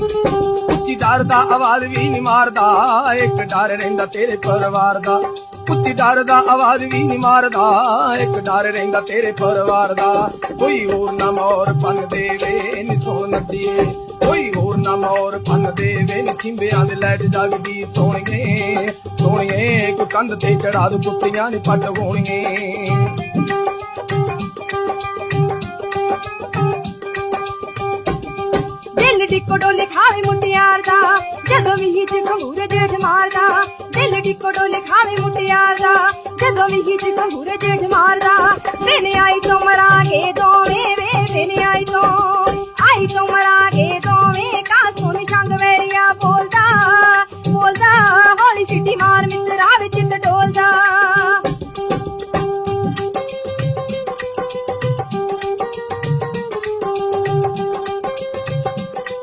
ਉੱਚੀ ਡਰ ਦਾ ਆਵਾਜ਼ ਵੀ ਨਹੀਂ ਮਾਰਦਾ, ਇੱਕ ਡਰ ਰਹਿੰਦਾ ਤੇਰੇ ਪਰਿਵਾਰ ਦਾ। ਉੱਚੀ ਡਰ ਦਾ ਆਵਾਜ਼ ਵੀ ਨਹੀਂ ਮਾਰਦਾ, ਇੱਕ ਡਰ ਰਹਿੰਦਾ ਤੇਰੇ ਪਰਿਵਾਰ ਦਾ। ਕੋਈ ਹੋਰ ਨਾ ਮੋਰ ਪੰਨ ਦੇਵੇ ਨੀ ਸੋਣ ਨੱਡੀਏ ਕੋਈ ਹੋਰ ਨਾ ਮੋਰ ਪੰਨ ਦੇਵੇ ਨੀ ਚਿੰਬਿਆਂ ਦੇ ਲੈਟ ਜਗਦੀ ਸੋਹਣੀਏ ਸੋਹਣੀਏ ਕੋ ਕੰਧ ਤੇ ਚੜਾ ਦੂ ਪੁੱਤਰੀਆਂ ਨੀ ਪੱਟ ਹੋਣੀਏ। ਡਿੱਕੋ ਡੋਲੇ ਖਾਵੇ ਮੁੰਡਿਆਰ ਦਾ, ਜਦੋਂ ਵੀ ਹਿੱਜ ਖੰਗੂਰੇ ਜੇਠ ਮਾਰਦਾ, ਦਿਲ ਡਿੱਕੋ ਡੋਲੇ ਖਾਵੇ ਮੁੰਡਿਆਰ ਦਾ, ਜਦੋਂ ਵੀ ਹਿੱਜ ਖੰਗੂਰੇ ਜੇਠ ਮਾਰਦਾ ਮੈਨੇ ਆਈ